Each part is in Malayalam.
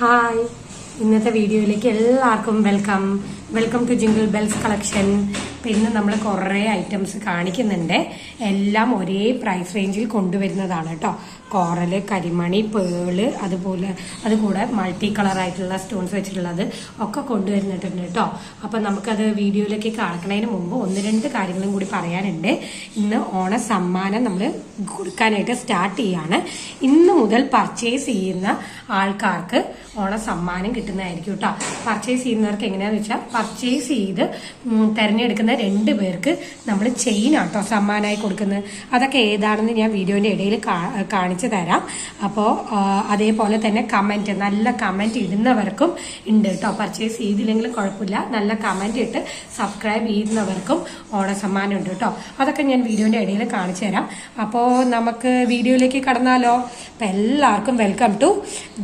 ഹായ്. ഇന്നത്തെ വീഡിയോയിലേക്ക് എല്ലാവർക്കും welcome. Welcome to jingle bells collection. അപ്പം ഇന്ന് നമ്മൾ കുറേ ഐറ്റംസ് കാണിക്കുന്നുണ്ട്. എല്ലാം ഒരേ പ്രൈസ് റേഞ്ചിൽ കൊണ്ടുവരുന്നതാണ് കേട്ടോ കോറൽ കരിമണി പേൾ അതുപോലെ അതുകൂടെ മൾട്ടി കളർ ആയിട്ടുള്ള സ്റ്റോൺസ് വെച്ചിട്ടുള്ളത് ഒക്കെ കൊണ്ടുവരുന്നിട്ടുണ്ട് കേട്ടോ അപ്പം നമുക്കത് വീഡിയോയിലേക്ക് കാണിക്കുന്നതിന് മുമ്പ് ഒന്ന് രണ്ട് കാര്യങ്ങളും കൂടി പറയാനുണ്ട്. ഇന്ന് ഓണ സമ്മാനം നമ്മൾ കൊടുക്കാനായിട്ട് സ്റ്റാർട്ട് ചെയ്യാണ്. ഇന്ന് മുതൽ പർച്ചേസ് ചെയ്യുന്ന ആൾക്കാർക്ക് ഓണ സമ്മാനം കിട്ടുന്നതായിരിക്കും കേട്ടോ പർച്ചേസ് ചെയ്യുന്നവർക്ക് എങ്ങനെയാണെന്ന് വെച്ചാൽ പർച്ചേസ് ചെയ്ത് ഉം, തെരഞ്ഞെടുക്കുന്ന രണ്ട് പേർക്ക് നമ്മൾ ചെയിൻ ആട്ടോ സമ്മാനമായി കൊടുക്കുന്നത്. അതൊക്കെ ഏതാണെന്ന് ഞാൻ വീഡിയോന്റെ ഇടയിൽ കാണിച്ചു തരാം. അപ്പോൾ അതേപോലെ തന്നെ കമന്റ് നല്ല കമന്റ് ഇടുന്നവർക്കും ഉണ്ട് കേട്ടോ പർച്ചേസ് ചെയ്തില്ലെങ്കിലും കുഴപ്പമില്ല. നല്ല കമന്റ് ഇട്ട് സബ്സ്ക്രൈബ് ചെയ്യുന്നവർക്കും ഓണ സമ്മാനം ഉണ്ട് കേട്ടോ അതൊക്കെ ഞാൻ വീഡിയോന്റെ ഇടയിൽ കാണിച്ചു തരാം. അപ്പോൾ നമുക്ക് വീഡിയോയിലേക്ക് കടന്നാലോ? അപ്പം എല്ലാവർക്കും welcome to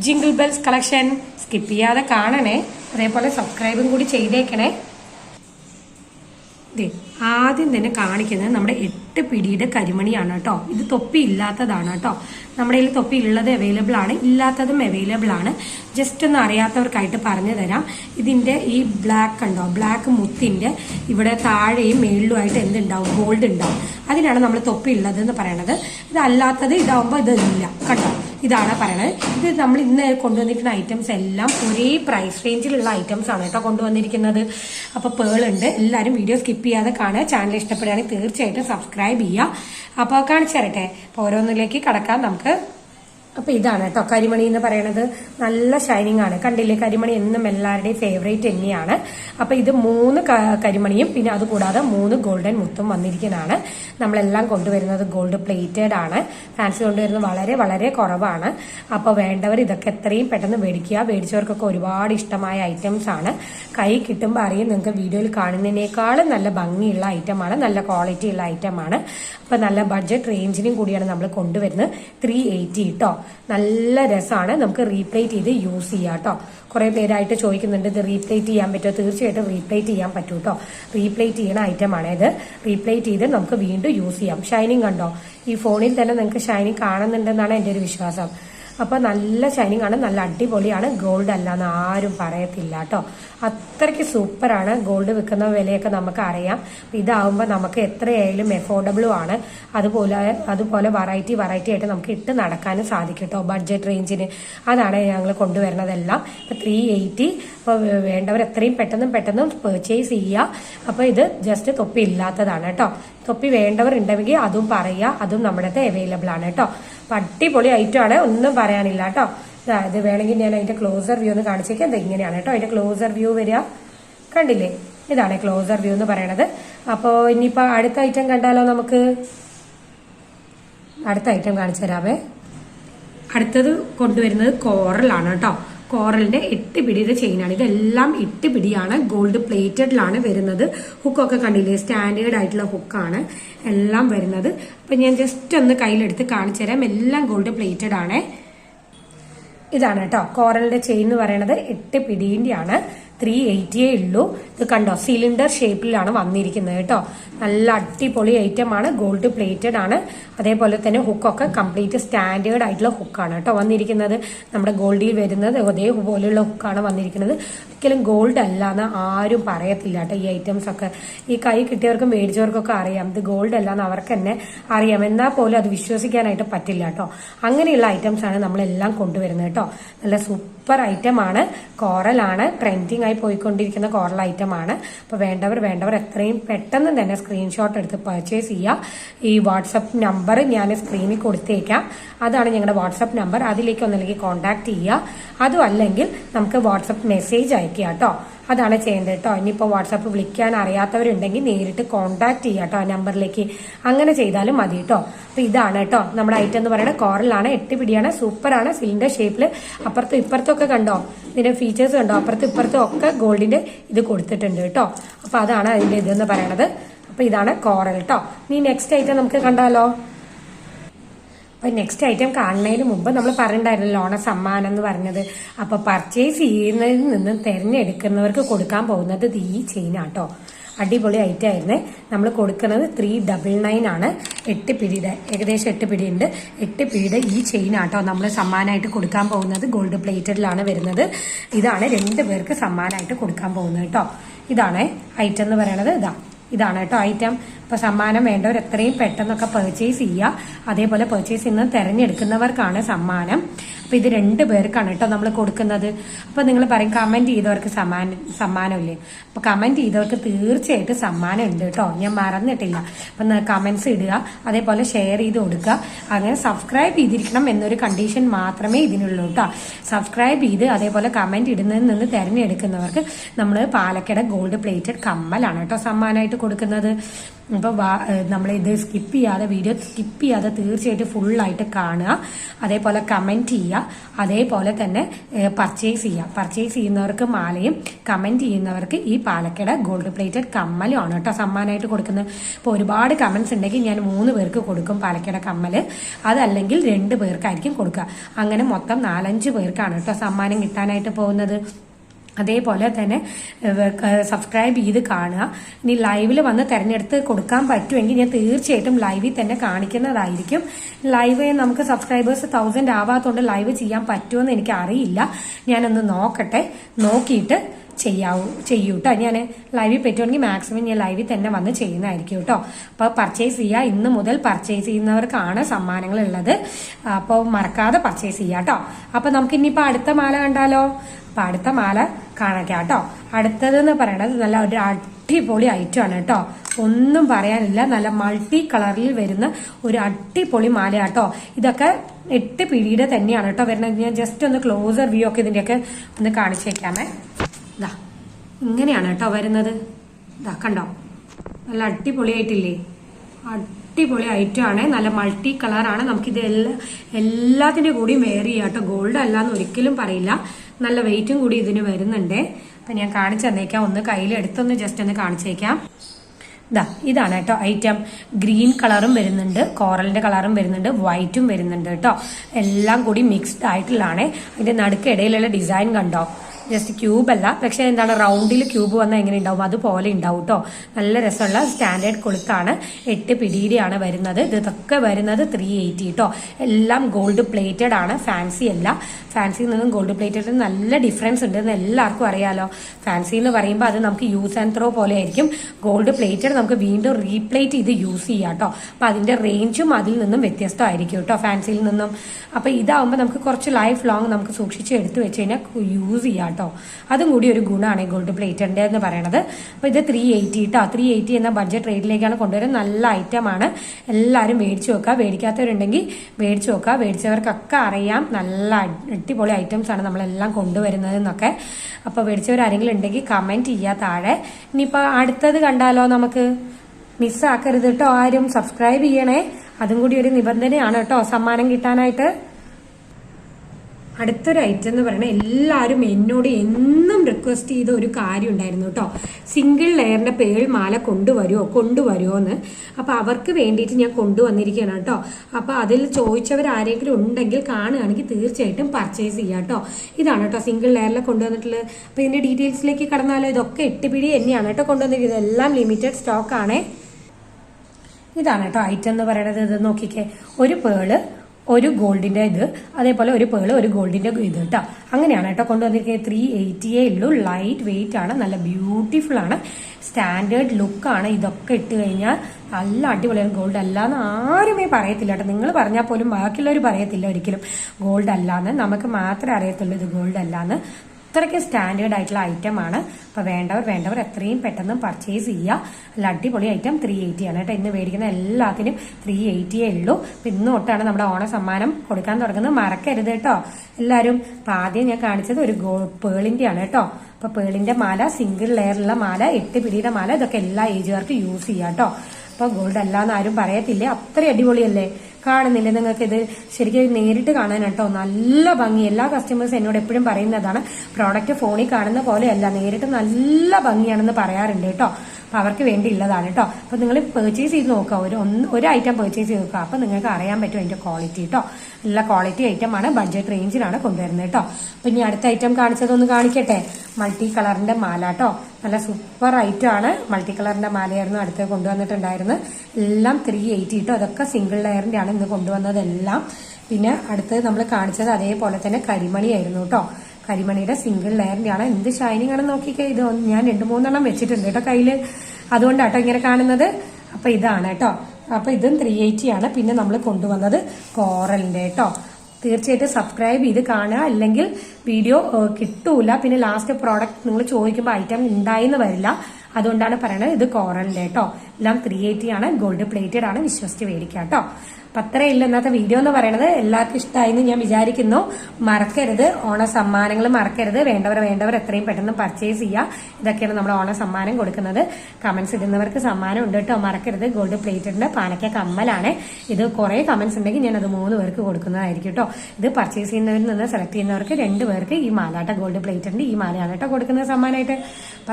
jingle bells collection skip ചെയ്യാതെ കാണണേ. അതേപോലെ സബ്സ്ക്രൈബും കൂടി ചെയ്തേക്കണേ. ആദ്യം തന്നെ കാണിക്കുന്നത് നമ്മുടെ എട്ട് പിടിയുടെ കരിമണിയാണ് കേട്ടോ. ഇത് തൊപ്പി ഇല്ലാത്തതാണ് കേട്ടോ. നമ്മുടെ കയ്യിൽ തൊപ്പി ഉള്ളത് അവൈലബിൾ ആണ് ഇല്ലാത്തതും അവൈലബിൾ ആണ്. ജസ്റ്റ് ഒന്ന് അറിയാത്തവർക്കായിട്ട് പറഞ്ഞു തരാം. ഇതിന്റെ ഈ ബ്ലാക്ക് ഉണ്ടോ? ബ്ലാക്ക് മുത്തിന്റെ ഇവിടെ താഴെയും മേളിലുമായിട്ട് എന്തുണ്ടാവും? ഗോൾഡ് ഉണ്ടാവും. അതിനാണ് നമ്മൾ തൊപ്പി ഉള്ളത് എന്ന് പറയണത് ഇതല്ലാത്തത് ഇതാവുമ്പോൾ ഇതില്ല കേട്ടോ. ഇതാണ് പറയണത്. ഇത് നമ്മൾ ഇന്ന് കൊണ്ടുവന്നിരിക്കുന്ന ഐറ്റംസ് എല്ലാം ഒരേ പ്രൈസ് റേഞ്ചിലുള്ള ഐറ്റംസ് ആണ് കേട്ടോ കൊണ്ടുവന്നിരിക്കുന്നത്. അപ്പൊ പേൾ ഉണ്ട്. എല്ലാവരും വീഡിയോ സ്കിപ്പ് ചെയ്യാതെ കാണുക. ചാനൽ ഇഷ്ടപ്പെടുകയാണെങ്കിൽ തീർച്ചയായിട്ടും സബ്സ്ക്രൈബ് ചെയ്യുക. അപ്പോൾ കാണിച്ചു തരട്ടെ. അപ്പോൾ ഓരോന്നിലേക്ക് കടക്കാം. നമുക്ക് അപ്പൊ ഇതാണ് കേട്ടോ. കരിമണി എന്ന് പറയുന്നത് നല്ല ഷൈനിങ് ആണ്. കണ്ടില്ലേ? കരിമണി എന്നും എല്ലാവരുടെയും ഫേവറേറ്റ് തന്നെയാണ്. അപ്പൊ ഇത് മൂന്ന് കരിമണിയും പിന്നെ അതുകൂടാതെ മൂന്ന് ഗോൾഡൻ മുത്തും വന്നിരിക്കുന്നതാണ്. നമ്മളെല്ലാം കൊണ്ടുവരുന്നത് ഗോൾഡ് പ്ലേറ്റഡ് ആണ്. ഫാൻസി കൊണ്ടുവരുന്നത് വളരെ വളരെ കുറവാണ്. അപ്പോൾ വേണ്ടവർ ഇതൊക്കെ എത്രയും പെട്ടെന്ന് മേടിക്കുക. മേടിച്ചവർക്കൊക്കെ ഒരുപാട് ഇഷ്ടമായ ഐറ്റംസ് ആണ്. കൈ കിട്ടുമ്പോൾ അറിയും നിങ്ങൾക്ക് വീഡിയോയിൽ കാണുന്നതിനേക്കാളും നല്ല ഭംഗിയുള്ള ഐറ്റമാണ് നല്ല ക്വാളിറ്റി ഉള്ള ഐറ്റമാണ് അപ്പൊ നല്ല ബഡ്ജറ്റ് റേഞ്ചിനും കൂടിയാണ് നമ്മൾ കൊണ്ടുവരുന്നത്. ത്രീ എയ്റ്റി കേട്ടോ നല്ല രസമാണ് നമുക്ക് റീപ്ലേറ്റ് ചെയ്ത് യൂസ് ചെയ്യാം കേട്ടോ കുറെ പേരായിട്ട് ചോദിക്കുന്നുണ്ട് ഇത് റീപ്ലേറ്റ് ചെയ്യാൻ പറ്റുമോ? തീർച്ചയായിട്ടും റീപ്ലേറ്റ് ചെയ്യാൻ പറ്റും കേട്ടോ റീപ്ലേറ്റ് ചെയ്യുന്ന ഐറ്റമാണ് ഇത്. റീപ്ലേറ്റ് ചെയ്ത് നമുക്ക് വീണ്ടും യൂസ് ചെയ്യാം. ഷൈനിങ് കണ്ടോ? ഈ ഫോണിൽ തന്നെ നിങ്ങൾക്ക് ഷൈനിങ് കാണുന്നുണ്ടെന്നാണ് എന്റെ ഒരു വിശ്വാസം. അപ്പൊ നല്ല ഷൈനിങ് ആണ് നല്ല അടിപൊളിയാണ്. ഗോൾഡ് അല്ല എന്ന് ആരും പറയത്തില്ല കേട്ടോ അത്രയ്ക്ക് സൂപ്പറാണ് ഗോൾഡ് വിൽക്കുന്ന വിലയൊക്കെ നമുക്ക് അറിയാം. ഇതാവുമ്പോൾ നമുക്ക് എത്രയായാലും എഫോർഡബിളും ആണ്. അതുപോലെ അതുപോലെ വെറൈറ്റി വെറൈറ്റി ആയിട്ട് നമുക്ക് ഇട്ട് നടക്കാനും സാധിക്കും കേട്ടോ ബഡ്ജറ്റ് റേഞ്ചിന് അതാണ് ഞങ്ങൾ കൊണ്ടുവരുന്നതെല്ലാം. ഇപ്പൊ ത്രീ എയ്റ്റി അപ്പോൾ വേണ്ടവർ എത്രയും പെട്ടെന്നും പെട്ടെന്നും പെർച്ചേസ് ചെയ്യുക അപ്പോൾ ഇത് ജസ്റ്റ് തൊപ്പി ഇല്ലാത്തതാണ് കേട്ടോ തൊപ്പി വേണ്ടവർ ഉണ്ടെങ്കിൽ അതും പറയുക അതും നമ്മുടെ അവൈലബിൾ ആണ് കേട്ടോ അടിപൊളി ഐറ്റം ആണ് ഒന്നും പറയാനില്ല കേട്ടോ. ഇത് വേണമെങ്കിൽ ഞാൻ അതിന്റെ ക്ലോസർ വ്യൂ ഒന്ന് കാണിച്ചേക്കാം. ഇത് ഇങ്ങനെയാണ് കേട്ടോ. അതിന്റെ ക്ലോസർ വ്യൂ വരിക. കണ്ടില്ലേ? ഇതാണ് ക്ലോസർ വ്യൂ എന്ന് പറയണത്. അപ്പോൾ ഇനിയിപ്പോ അടുത്ത ഐറ്റം കണ്ടാലോ നമുക്ക്? അടുത്ത ഐറ്റം കാണിച്ചു തരാമേ. അടുത്തത് കൊണ്ടുവരുന്നത് കോറലാണ് കേട്ടോ. കോറലിന്റെ എട്ട് പിടിയുടെ ചെയിനാണ്. ഇതെല്ലാം എട്ട് പിടിയാണ് ഗോൾഡ് പ്ലേറ്റഡിലാണ് വരുന്നത്. ഹുക്കൊക്കെ കണ്ടില്ലേ? സ്റ്റാൻഡേർഡ് ആയിട്ടുള്ള ഹുക്കാണ് എല്ലാം വരുന്നത്. അപ്പൊ ഞാൻ ജസ്റ്റ് ഒന്ന് കയ്യിലെടുത്ത് കാണിച്ചു തരാം. എല്ലാം ഗോൾഡ് പ്ലേറ്റഡ് ആണ്. ഇതാണ് കേട്ടോ. കോറലിന്റെ ചെയിൻ എന്ന് പറയുന്നത് എട്ട് പിടീന്റെയാണ് ത്രീ എയ്റ്റിയേ ഉള്ളൂ. ഇത് കണ്ടോ? സിലിണ്ടർ ഷേപ്പിലാണ് വന്നിരിക്കുന്നത് കേട്ടോ. നല്ല അടിപൊളി ഐറ്റം ആണ്. ഗോൾഡ് പ്ലേറ്റഡ് ആണ്. അതേപോലെ തന്നെ ഹുക്കൊക്കെ കംപ്ലീറ്റ് സ്റ്റാൻഡേർഡ് ആയിട്ടുള്ള ഹുക്കാണ് കേട്ടോ വന്നിരിക്കുന്നത്. നമ്മുടെ ഗോൾഡിൽ വരുന്നത് അതേപോലെയുള്ള ഹുക്കാണ് വന്നിരിക്കുന്നത്. ഒരിക്കലും ഗോൾഡ് അല്ല എന്ന് ആരും പറയത്തില്ല കേട്ടോ ഈ ഐറ്റംസ് ഒക്കെ. ഈ കൈ കിട്ടിയവർക്കും മേടിച്ചവർക്കൊക്കെ അറിയാം. ഇത് ഗോൾഡ് അല്ല എന്ന് അവർക്ക് തന്നെ അറിയാം. എന്നാൽ പോലും അത് വിശ്വസിക്കാനായിട്ട് പറ്റില്ല കേട്ടോ. അങ്ങനെയുള്ള ഐറ്റംസ് ആണ് നമ്മളെല്ലാം കൊണ്ടുവരുന്നത് കേട്ടോ. നല്ല സൂപ്പർ ഐറ്റം ആണ്. കോറലാണ്. ട്രെൻഡിങ് ആയി പോയിക്കൊണ്ടിരിക്കുന്ന കോറൽ ഐറ്റം ആണ്. അപ്പോൾ വേണ്ടവർ വേണ്ടവർ എത്രയും പെട്ടെന്ന് തന്നെ സ്ക്രീൻഷോട്ട് എടുത്ത് പർച്ചേസ് ചെയ്യുക ഈ വാട്സപ്പ് നമ്പർ ഞാൻ സ്ക്രീനിൽ കൊടുത്തേക്കാം. അതാണ് ഞങ്ങളുടെ വാട്സപ്പ് നമ്പർ അതിലേക്ക് ഒന്നല്ലെങ്കിൽ കോൺടാക്ട് ചെയ്യുക അതും അല്ലെങ്കിൽ നമുക്ക് വാട്സപ്പ് മെസ്സേജ് അയക്കുക കേട്ടോ അതാണ് ചെയ്യേണ്ടത് കേട്ടോ. ഇനിയിപ്പോൾ വാട്സാപ്പ് വിളിക്കാൻ അറിയാത്തവരുണ്ടെങ്കിൽ നേരിട്ട് കോൺടാക്ട് ചെയ്യുക കേട്ടോ ആ നമ്പറിലേക്ക് അങ്ങനെ ചെയ്താലും മതി കേട്ടോ. അപ്പം ഇതാണ് കേട്ടോ നമ്മുടെ ഐറ്റം എന്ന് പറയുന്നത്. കോറലാണ് എട്ട് പിടിയാണ് സൂപ്പറാണ് സിലിണ്ടർ ഷേപ്പിൽ അപ്പുറത്തും ഇപ്പുറത്തും ഒക്കെ കണ്ടോ? ഇതിന്റെ ഫീച്ചേഴ്സ് കണ്ടോ? അപ്പുറത്തും ഇപ്പുറത്തും ഒക്കെ ഗോൾഡിന്റെ ഇത് കൊടുത്തിട്ടുണ്ട് കേട്ടോ. അപ്പോൾ അതാണ് അതിന്റെ ഇതെന്ന് പറയണത്. അപ്പോൾ ഇതാണ് കോറൽ കേട്ടോ. ഇനി നെക്സ്റ്റ് ഐറ്റം നമുക്ക് കണ്ടാലോ? അപ്പൊ നെക്സ്റ്റ് ഐറ്റം കാണുന്നതിന് മുമ്പ് നമ്മൾ പറഞ്ഞിട്ടുണ്ടായിരുന്നല്ലോ ലോണ സമ്മാനം എന്ന് പറഞ്ഞത്. അപ്പൊ പർച്ചേസ് ചെയ്യുന്നതിൽ നിന്ന് തിരഞ്ഞെടുക്കുന്നവർക്ക് കൊടുക്കാൻ പോകുന്നത് ഈ ഈ ചെയിനാട്ടോ അടിപൊളി ഐറ്റം ആയിരുന്നേ. നമ്മൾ കൊടുക്കുന്നത് ത്രീ ഡബിൾ നയൻ ആണ്. എട്ട് പിടിയുടെ ഏകദേശം എട്ട് പിടിയുണ്ട് എട്ട് പിടിയുടെ ഈ ചെയിൻ ആട്ടോ നമ്മൾ സമ്മാനമായിട്ട് കൊടുക്കാൻ പോകുന്നത്. ഗോൾഡ് പ്ലേറ്റഡിലാണ് വരുന്നത്. ഇതാണ് രണ്ട് പേർക്ക് സമ്മാനമായിട്ട് കൊടുക്കാൻ പോകുന്നത് കേട്ടോ. ഇതാണ് ഐറ്റം എന്ന് പറയണത്. ഇതാ ഇതാണ് കേട്ടോ ഐറ്റം ഇപ്പൊ സമ്മാനം വേണ്ടവർ എത്രയും പെട്ടെന്നൊക്കെ പർച്ചേസ് ചെയ്യുക. അതേപോലെ പർച്ചേസ് ചെയ്യുന്ന തിരഞ്ഞെടുക്കുന്നവർക്കാണ് സമ്മാനം. അപ്പൊ ഇത് രണ്ട് പേർക്കാണ് കേട്ടോ നമ്മൾ കൊടുക്കുന്നത്. അപ്പൊ നിങ്ങൾ പറയും കമന്റ് ചെയ്തവർക്ക് സമ്മാനം സമ്മാനമില്ലേ? അപ്പൊ കമന്റ് ചെയ്തവർക്ക് തീർച്ചയായിട്ടും സമ്മാനം ഉണ്ട് കേട്ടോ. ഞാൻ മറന്നിട്ടില്ല. അപ്പൊ കമന്റ്സ് ഇടുക അതേപോലെ ഷെയർ ചെയ്ത് കൊടുക്കുക. അങ്ങനെ സബ്സ്ക്രൈബ് ചെയ്തിരിക്കണം എന്നൊരു കണ്ടീഷൻ മാത്രമേ ഇതിനുള്ളൂ കേട്ടോ. സബ്സ്ക്രൈബ് ചെയ്ത് അതേപോലെ കമന്റ് ഇടുന്നതിൽ നിന്ന് തിരഞ്ഞെടുക്കുന്നവർക്ക് നമ്മൾ പാലക്കട ഗോൾഡ് പ്ലേറ്റഡ് കമ്മലാണ് കേട്ടോ സമ്മാനമായിട്ട് കൊടുക്കുന്നത്. അപ്പോൾ നമ്മൾ ഇത് സ്കിപ്പ് ചെയ്യാതെ വീഡിയോ സ്കിപ്പ് ചെയ്യാതെ തീർച്ചയായിട്ടും ഫുള്ളായിട്ട് കാണുക. അതേപോലെ കമന്റ് ചെയ്യുക. അതേപോലെ തന്നെ പർച്ചേസ് ചെയ്യുക. പർച്ചേസ് ചെയ്യുന്നവർക്ക് മാലയും കമന്റ് ചെയ്യുന്നവർക്ക് ഈ പാലക്കട ഗോൾഡ് പ്ലേറ്റഡ് കമ്മലും ആണ് കേട്ടോ സമ്മാനമായിട്ട് കൊടുക്കുന്നത്. ഇപ്പോൾ ഒരുപാട് കമൻസ് ഉണ്ടെങ്കിൽ ഞാൻ മൂന്ന് പേർക്ക് കൊടുക്കും പാലക്കട കമ്മൽ അതല്ലെങ്കിൽ രണ്ട് പേർക്കായിരിക്കും കൊടുക്കുക. അങ്ങനെ മൊത്തം നാലഞ്ച് പേർക്കാണ് കേട്ടോ സമ്മാനം കിട്ടാനായിട്ട് പോകുന്നത്. അതേപോലെ തന്നെ സബ്സ്ക്രൈബ് ചെയ്ത് കാണുക. ഇനി ലൈവിൽ വന്ന് തിരഞ്ഞെടുത്ത് കൊടുക്കാൻ പറ്റുമെങ്കിൽ ഞാൻ തീർച്ചയായിട്ടും ലൈവിൽ തന്നെ കാണിക്കുന്നതായിരിക്കും. ലൈവ് നമുക്ക് സബ്സ്ക്രൈബേഴ്സ് തൗസൻഡ് ആവാത്തതുകൊണ്ട് ലൈവ് ചെയ്യാൻ പറ്റുമെന്ന് എനിക്ക് അറിയില്ല ഞാനൊന്ന് നോക്കട്ടെ. നോക്കിയിട്ട് ചെയ്യാവൂ ചെയ്യൂ കേട്ടോ ഞാൻ ലൈവിൽ പറ്റുമെങ്കിൽ മാക്സിമം ഞാൻ ലൈവിൽ തന്നെ വന്ന് ചെയ്യുന്നതായിരിക്കും കേട്ടോ അപ്പോൾ പർച്ചേസ് ചെയ്യുക ഇന്ന് മുതൽ പർച്ചേസ് ചെയ്യുന്നവർക്കാണ് സമ്മാനങ്ങൾ ഉള്ളത് അപ്പോൾ മറക്കാതെ പർച്ചേസ് ചെയ്യുക കേട്ടോ അപ്പോൾ നമുക്ക് ഇനിയിപ്പോൾ അടുത്ത മാല കണ്ടാലോ? അപ്പോൾ അടുത്ത മാല കാണിക്കാം കേട്ടോ അടുത്തതെന്ന് പറയണത് നല്ല ഒരു അടിപൊളി ഐറ്റം ആണ് കേട്ടോ ഒന്നും പറയാനില്ല. നല്ല മൾട്ടി കളറിൽ വരുന്ന ഒരു അടിപൊളി മാല കേട്ടോ ഇതൊക്കെ എട്ട് പിടിയുടെ തന്നെയാണ് കേട്ടോ വരുന്നത്. ഞാൻ ജസ്റ്റ് ഒന്ന് ക്ലോസർ വ്യൂ ഒക്കെ ഇതിന്റെയൊക്കെ ഒന്ന് കാണിച്ചേക്കാമേ ഇങ്ങനെയാണ് കേട്ടോ വരുന്നത്. ഇതാ കണ്ടോ? നല്ല അടിപൊളിയായിട്ടില്ലേ? അടിപൊളി ഐറ്റമാണ് നല്ല മൾട്ടി കളറാണ് നമുക്കിത് എല്ലാ എല്ലാത്തിന്റെ കൂടിയും വെയർ ചെയ്യാം കേട്ടോ. ഗോൾഡ് അല്ലാന്ന് ഒരിക്കലും പറയില്ല. നല്ല വെയിറ്റും കൂടി ഇതിന് വരുന്നുണ്ട്. അപ്പം ഞാൻ കാണിച്ചു തന്നേക്കാം. ഒന്ന് കയ്യിലെടുത്തൊന്ന് ജസ്റ്റ് ഒന്ന് കാണിച്ചേക്കാം. ഇതാ ഇതാണ് കേട്ടോ ഐറ്റം ഗ്രീൻ കളറും വരുന്നുണ്ട്. കോറലിന്റെ കളറും വരുന്നുണ്ട്. വൈറ്റും വരുന്നുണ്ട് കേട്ടോ. എല്ലാം കൂടി മിക്സ്ഡ് ആയിട്ടുള്ളതാണ്. ഇതിന്റെ നടുക്കിടയിലുള്ള ഡിസൈൻ കണ്ടോ? ജസ്റ്റ് ക്യൂബ് അല്ല. പക്ഷെ എന്താണ് റൗണ്ടിൽ ക്യൂബ് വന്നാൽ എങ്ങനെ ഉണ്ടാവും? അതുപോലെ ഉണ്ടാവും കേട്ടോ നല്ല രസമുള്ള സ്റ്റാൻഡേർഡ് കൊളുത്താണ്. എട്ട് പിടിയുടെയാണ് വരുന്നത്. ഇതൊക്കെ വരുന്നത് ത്രീ എയ്റ്റി കേട്ടോ എല്ലാം ഗോൾഡ് പ്ലേറ്റഡ് ആണ്. ഫാൻസി അല്ല. ഫാൻസിയിൽ നിന്നും ഗോൾഡ് പ്ലേറ്റഡ് നല്ല ഡിഫറൻസ് ഉണ്ട് എന്ന് എല്ലാവർക്കും അറിയാലോ. ഫാൻസി എന്ന് പറയുമ്പോൾ അത് നമുക്ക് യൂസ് ആൻഡ് ത്രോ പോലെ ആയിരിക്കും. ഗോൾഡ് പ്ലേറ്റഡ് നമുക്ക് വീണ്ടും റീപ്ലേറ്റ് ചെയ്ത് യൂസ് ചെയ്യാം കേട്ടോ അപ്പൊ അതിന്റെ റേഞ്ചും അതിൽ നിന്നും വ്യത്യസ്തമായിരിക്കും കേട്ടോ ഫാൻസിയിൽ നിന്നും. അപ്പൊ ഇതാവുമ്പോൾ നമുക്ക് കുറച്ച് ലൈഫ് ലോങ് നമുക്ക് സൂക്ഷിച്ച് എടുത്തു വെച്ച് കഴിഞ്ഞാൽ യൂസ് ചെയ്യാം കേട്ടോ. അതും കൂടി ഒരു ഗുണമാണ് ഈ ഗോൾഡ് പ്ലേറ്റിന്റെ എന്ന് പറയുന്നത് അപ്പൊ ഇത് ത്രീ എയ്റ്റി കേട്ടോ ത്രീ എയ്റ്റി എന്ന ബഡ്ജറ്റ് റേറ്റിലേക്കാണ് കൊണ്ടുവരുന്നത്. നല്ല ഐറ്റമാണ് എല്ലാവരും മേടിച്ചു നോക്കുക മേടിക്കാത്തവരുണ്ടെങ്കിൽ മേടിച്ചു നോക്കുക മേടിച്ചവർക്കൊക്കെ അറിയാം. നല്ല അടിപൊളി ഐറ്റംസ് ആണ് നമ്മളെല്ലാം കൊണ്ടുവരുന്നത് എന്നൊക്കെ. അപ്പോൾ മേടിച്ചവരാരെങ്കിലും ഉണ്ടെങ്കിൽ കമന്റ് ചെയ്യുക താഴെ. ഇനിയിപ്പോൾ അടുത്തത് കണ്ടാലോ നമുക്ക്? മിസ്സാക്കരുത് കേട്ടോ ആരും. സബ്സ്ക്രൈബ് ചെയ്യണേ. അതും കൂടി ഒരു നിബന്ധനയാണ് കേട്ടോ. സമ്മാനം കിട്ടാനായിട്ട്. അടുത്തൊരു ഐറ്റം എന്ന് പറയുന്നത് എല്ലാവരും എന്നോട് എന്നും റിക്വസ്റ്റ് ചെയ്ത ഒരു കാര്യം ഉണ്ടായിരുന്നു കേട്ടോ സിംഗിൾ ലെയറിന്റെ പേൾ മാല കൊണ്ടുവരുമോ കൊണ്ടുവരുമോ എന്ന് അപ്പോൾ അവർക്ക് വേണ്ടിയിട്ട് ഞാൻ കൊണ്ടുവന്നിരിക്കുകയാണ് കേട്ടോ അപ്പോൾ അതിൽ ചോദിച്ചവർ ആരെങ്കിലും ഉണ്ടെങ്കിൽ കാണുകയാണെങ്കിൽ തീർച്ചയായിട്ടും പർച്ചേസ് ചെയ്യാം കേട്ടോ ഇതാണ് കേട്ടോ സിംഗിൾ ലെയറിൽ കൊണ്ടുവന്നിട്ടുള്ളത്. അപ്പോൾ ഇതിന്റെ ഡീറ്റെയിൽസിലേക്ക് കടന്നാലോ? ഇതൊക്കെ എട്ട് പിടി തന്നെയാണ് കേട്ടോ കൊണ്ടുവന്നിരിക്കുന്നത്. എല്ലാം ലിമിറ്റഡ് സ്റ്റോക്ക് ആണേ. ഇതാണ് കേട്ടോ ഐറ്റം എന്ന് പറയുന്നത്. ഇത് നോക്കിക്കേ. ഒരു പേൾ ഒരു ഗോൾഡിന്റെ ഇത് അതേപോലെ ഒരു പേൾ ഒരു ഗോൾഡിന്റെ ഇത് കേട്ടോ. അങ്ങനെയാണ് കേട്ടോ കൊണ്ടുവന്നിരിക്കുന്നത്. ത്രീ എയ്റ്റിയേ ഉള്ളൂ. ലൈറ്റ് വെയിറ്റ് ആണ്. നല്ല ബ്യൂട്ടിഫുൾ ആണ്. സ്റ്റാൻഡേർഡ് ലുക്കാണ് ഇതൊക്കെ ഇട്ട് കഴിഞ്ഞാൽ നല്ല അടിപൊളിയാണ്. ഗോൾഡ് അല്ലാന്ന് ആരുമേ പറയത്തില്ല കേട്ടോ. നിങ്ങൾ പറഞ്ഞാൽ പോലും ബാക്കിയുള്ളവർ പറയത്തില്ല ഒരിക്കലും. ഗോൾഡ് അല്ലാന്ന്. നമുക്ക് മാത്രമേ അറിയത്തുള്ളൂ ഇത് ഗോൾഡ് അല്ലാന്ന്. അത്രയ്ക്ക് സ്റ്റാൻഡേർഡ് ആയിട്ടുള്ള ഐറ്റം ആണ്. അപ്പോൾ വേണ്ടവർ വേണ്ടവർ എത്രയും പെട്ടെന്ന് പർച്ചേസ് ചെയ്യുക. അല്ല അടിപൊളി ഐറ്റം ത്രീ എയ്റ്റി ആണ് കേട്ടോ. ഇന്ന് മേടിക്കുന്ന എല്ലാത്തിനും ത്രീ എയ്റ്റിയേ ഉള്ളൂ. അപ്പം ഇന്ന് തൊട്ടാണ് നമ്മുടെ ഓണ സമ്മാനം കൊടുക്കാൻ തുടങ്ങുന്നത്. മറക്കരുത് കേട്ടോ. എല്ലാവരും അപ്പം ആദ്യം ഞാൻ കാണിച്ചത് ഒരു ഗോ പേളിന്റെ ആണ് കേട്ടോ. അപ്പൊ പേളിന്റെ മാല സിംഗിൾ ലെയറുള്ള മാല എട്ട് പിടിയുടെ മാല ഇതൊക്കെ എല്ലാ ഏജുകാർക്കും യൂസ് ചെയ്യാം കേട്ടോ. അപ്പൊ ഗോൾഡ് അല്ലാന്ന് ആരും പറയത്തില്ല? അത്ര അടിപൊളിയല്ലേ? കാണുന്നില്ലേ നിങ്ങൾക്ക് ഇത് ശരിക്കും നേരിട്ട് കാണാൻ കേട്ടോ. നല്ല ഭംഗി. എല്ലാ കസ്റ്റമേഴ്സ് എന്നോട് എപ്പോഴും പറയുന്നതാണ് പ്രോഡക്റ്റ് ഫോണിൽ കാണുന്ന പോലെയല്ല നേരിട്ട് നല്ല ഭംഗിയാണെന്ന് പറയാറുണ്ട് കേട്ടോ. അപ്പൊ അവർക്ക് വേണ്ടി ഉള്ളതാണ് കേട്ടോ അപ്പൊ നിങ്ങൾ പെർച്ചേസ് ചെയ്ത് നോക്കുക. ഒരു ഒന്ന് ഒരു ഐറ്റം പെർച്ചേസ് ചെയ്ത് നോക്കുക. അപ്പൊ നിങ്ങൾക്ക് അറിയാൻ പറ്റും അതിന്റെ ക്വാളിറ്റി കേട്ടോ നല്ല ക്വാളിറ്റി ഐറ്റം ആണ്. ബഡ്ജറ്റ് റേഞ്ചിലാണ് കൊണ്ടുവരുന്നത് കേട്ടോ അപ്പൊ ഇനി അടുത്ത ഐറ്റം കാണിച്ചതൊന്ന് കാണിക്കട്ടെ. മൾട്ടി കളറിന്റെ മാല കേട്ടോ നല്ല സൂപ്പർ ഐറ്റം ആണ്. മൾട്ടി കളറിന്റെ മാലയായിരുന്നു അടുത്ത് കൊണ്ടുവന്നിട്ടുണ്ടായിരുന്നത്. എല്ലാം ത്രീ എയ്റ്റി കേട്ടോ അതൊക്കെ സിംഗിൾ ലെയറിന്റെ ആണ് ഇന്ന് കൊണ്ടുവന്നതെല്ലാം. പിന്നെ അടുത്ത് നമ്മൾ കാണിച്ചത് അതേപോലെ തന്നെ കരിമണി ആയിരുന്നു കേട്ടോ കരിമണിയുടെ സിംഗിൾ ലെയറിന്റെ ആണ്. എന്ത് ഷൈനിങ് ആണെന്ന് നോക്കിക്കേ. ഇത് ഞാൻ രണ്ട് മൂന്നെണ്ണം വെച്ചിട്ടുണ്ട് കേട്ടോ കയ്യിൽ. അതുകൊണ്ടാട്ടോ ഇങ്ങനെ കാണുന്നത്. അപ്പൊ ഇതാണ് കേട്ടോ അപ്പൊ ഇതും ത്രീ എയ്റ്റി ആണ്. പിന്നെ നമ്മൾ കൊണ്ടുവന്നത് കോറലിന്റെ കേട്ടോ തീർച്ചയായിട്ടും സബ്സ്ക്രൈബ് ചെയ്ത് കാണുക. അല്ലെങ്കിൽ വീഡിയോ കിട്ടൂല. പിന്നെ ലാസ്റ്റ് പ്രോഡക്റ്റ് നിങ്ങൾ ചോദിക്കുമ്പോൾ ഐറ്റം ഉണ്ടായിന്ന് വരില്ല. അതുകൊണ്ടാണ് പറയുന്നത് ഇത് കോറലിന്റെ കേട്ടോ എല്ലാം ത്രീ എയ്റ്റി ആണ്. ഗോൾഡ് പ്ലേറ്റഡ് ആണ്. വിശ്വസിച്ച് മേടിക്കാം കേട്ടോ അപ്പൊ ഇല്ല ഇന്നത്തെ വീഡിയോ എന്ന് പറയുന്നത് എല്ലാവർക്കും ഇഷ്ടമായെന്ന് ഞാൻ വിചാരിക്കുന്നു. മറക്കരുത്. ഓണ സമ്മാനങ്ങൾ മറക്കരുത്. വേണ്ടവർ വേണ്ടവർ എത്രയും പെട്ടെന്ന് പർച്ചേസ് ചെയ്യുക ഇതൊക്കെയാണ് നമ്മൾ ഓണ സമ്മാനം കൊടുക്കുന്നത്. കമന്റ്സ് ഇടുന്നവർക്ക് സമ്മാനം ഉണ്ട് കേട്ടോ മറക്കരുത്. ഗോൾഡ് പ്ലേറ്റഡിന്റെ പാനക്ക കമ്മലാണ്. ഇത് കുറെ കമന്റ്സ് ഉണ്ടെങ്കിൽ ഞാൻ അത് മൂന്ന് പേർക്ക് കൊടുക്കുന്നതായിരിക്കും കേട്ടോ ഇത് പർച്ചേസ് ചെയ്യുന്നവരിൽ നിന്ന് സെലക്ട് ചെയ്യുന്നവർക്ക് രണ്ട് പേർക്ക് ഈ മാലാട്ട ഗോൾഡ് പ്ലേറ്റഡിന്റെ ഈ മാലയാണ് കേട്ടോ കൊടുക്കുന്നത് സമ്മാനമായിട്ട്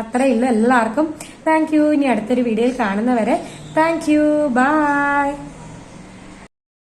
അപ്പൊ ഇല്ല എല്ലാവർക്കും. താങ്ക് ഇനി അടുത്തൊരു വീഡിയോയിൽ കാണുന്നവരെ. Thank you by